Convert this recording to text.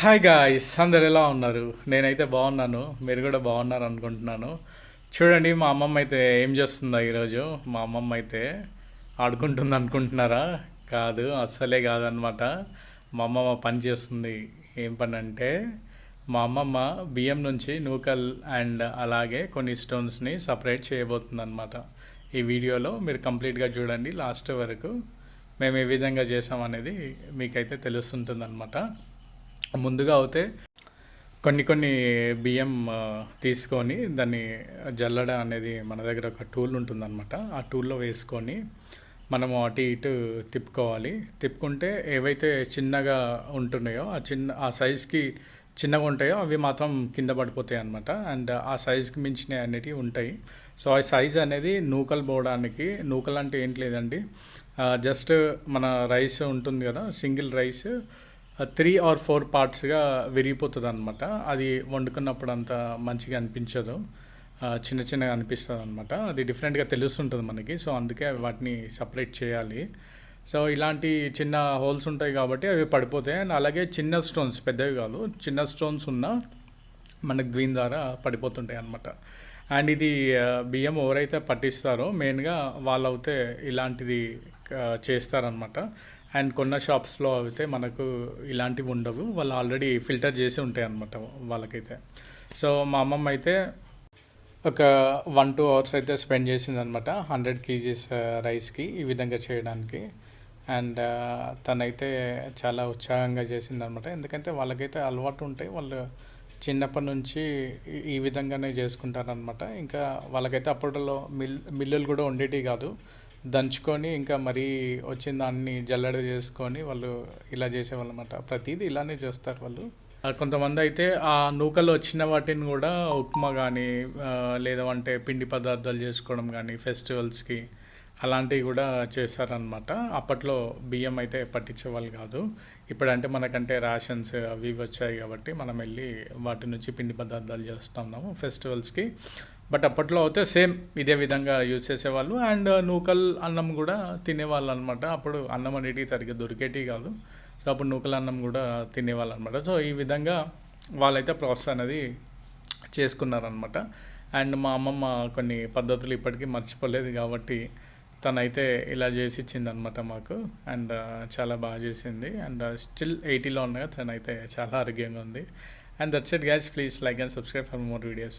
Hi guys అందరు ఎలా ఉన్నారు? నేనైతే బాగున్నాను. మీరు కూడా బాగున్నారు అనుకుంటున్నాను చూడండి మా అమ్మమ్మ అయితే ఏం చేస్తుందా ఈరోజు? మా అమ్మమ్మ అయితే ఆడుకుంటుంది అనుకుంటున్నారా కాదు అస్సలే కాదనమాట. మా అమ్మమ్మ పని చేస్తుంది. ఏం పని అంటే మా అమ్మమ్మ బియ్యం నుంచి నూకల్ అండ్ అలాగే కొన్ని స్టోన్స్ని సపరేట్ చేయబోతుంది అనమాట ఈ వీడియోలో మీరు కంప్లీట్గా చూడండి లాస్ట్ వరకు మేము ఏ విధంగా చేసామనేది మీకైతే తెలుస్తుంటుంది అనమాట ముందుగా అయితే కొన్ని కొన్ని బియ్యం తీసుకొని దాన్ని జల్లడ అనేది మన దగ్గర ఒక టూల్ ఉంటుందన్నమాట. ఆ టూల్లో వేసుకొని మనం అటు ఇటు తిప్పుకోవాలి. తిప్పుకుంటే ఏవైతే చిన్నగా ఉంటున్నాయో ఆ చిన్న ఆ సైజ్కి చిన్నగా ఉంటాయో అవి మాత్రం కింద పడిపోతాయి అనమాట అండ్ ఆ సైజ్కి మించినవి అనేటివి ఉంటాయి. సో ఆ సైజ్ అనేది నూకలు పోవడానికి నూకలు అంటే ఏంటి లేదండి. జస్ట్ మన రైస్ ఉంటుంది కదా single rice three or four పార్ట్స్గా విరిగిపోతుంది అనమాట అది వండుకున్నప్పుడు అంత మంచిగా అనిపించదు. చిన్న చిన్నగా అనిపిస్తుంది అనమాట అది డిఫరెంట్గా తెలుస్తుంటుంది మనకి. సో అందుకే వాటిని సపరేట్ చేయాలి. సో ఇలాంటి చిన్న హోల్స్ ఉంటాయి కాబట్టి అవి పడిపోతాయి. అండ్ అలాగే చిన్న స్టోన్స్ పెద్దవి కాదు. చిన్న స్టోన్స్ ఉన్న మనకు గ్రీన్ ద్వారా పడిపోతుంటాయి అనమాట అండ్ ఇది బియ్యం ఎవరైతే పట్టిస్తారో మెయిన్గా వాళ్ళు అయితే ఇలాంటిది చేస్తారనమాట అండ్ కొన్న షాప్స్లో అయితే మనకు ఇలాంటివి ఉండవు. వాళ్ళు ఆల్రెడీ ఫిల్టర్ చేసి ఉంటాయి అనమాట వాళ్ళకైతే. సో మా అమ్మమ్మ అయితే ఒక వన్ టూ అవర్స్ అయితే స్పెండ్ చేసింది అనమాట హండ్రెడ్ కేజీస్ రైస్కి ఈ విధంగా చేయడానికి. అండ్ తనైతే చాలా ఉత్సాహంగా చేసింది అనమాట ఎందుకంటే వాళ్ళకైతే అలవాటు ఉంటాయి. వాళ్ళు చిన్నప్పటి నుంచి ఈ- ఈ విధంగానే చేసుకుంటారనమాట ఇంకా వాళ్ళకైతే అప్పట్లో మిల్ మిల్లులు కూడా ఉండేటివి కాదు. దంచుకొని ఇంకా మరీ వచ్చిన దాన్ని జల్లడ చేసుకొని వాళ్ళు ఇలా చేసేవాళ్ళు అనమాట ప్రతిదీ ఇలానే చేస్తారు వాళ్ళు. కొంతమంది అయితే ఆ నూకలు వచ్చిన వాటిని కూడా ఉప్మా కానీ లేదంటే పిండి పదార్థాలు చేసుకోవడం కానీ ఫెస్టివల్స్కి అలాంటివి కూడా చేస్తారనమాట. అప్పట్లో బియ్యం అయితే పట్టించేవాళ్ళు కాదు. ఇప్పుడంటే మనకంటే రేషన్స్ అవి వచ్చాయి కాబట్టి మనం వెళ్ళి వాటి నుంచి పిండి పదార్థాలు చేస్తున్నాము ఫెస్టివల్స్కి. బట్ అప్పట్లో అయితే సేమ్ ఇదే విధంగా యూజ్ చేసేవాళ్ళు. అండ్ uh, నూకల్ అన్నం కూడా తినేవాళ్ళు అనమాట అప్పుడు అన్నం అనేటివి సరిగ్గా దొరికేటి కాదు. సో అప్పుడు నూకల అన్నం కూడా తినేవాళ్ళు అనమాట సో ఈ విధంగా వాళ్ళైతే ప్రాసెస్ అనేది చేసుకున్నారనమాట. అండ్ మా అమ్మమ్మ కొన్ని పద్ధతులు ఇప్పటికీ మర్చిపోలేదు కాబట్టి తనైతే ఇలా చేసి ఇచ్చింది అనమాట మాకు. అండ్ uh, చాలా బాగా చేసింది. అండ్ uh, స్టిల్ ఎయిటీలో ఉండగా తనైతే చాలా ఆరోగ్యంగా ఉంది. And that's it guys please like and subscribe for more videos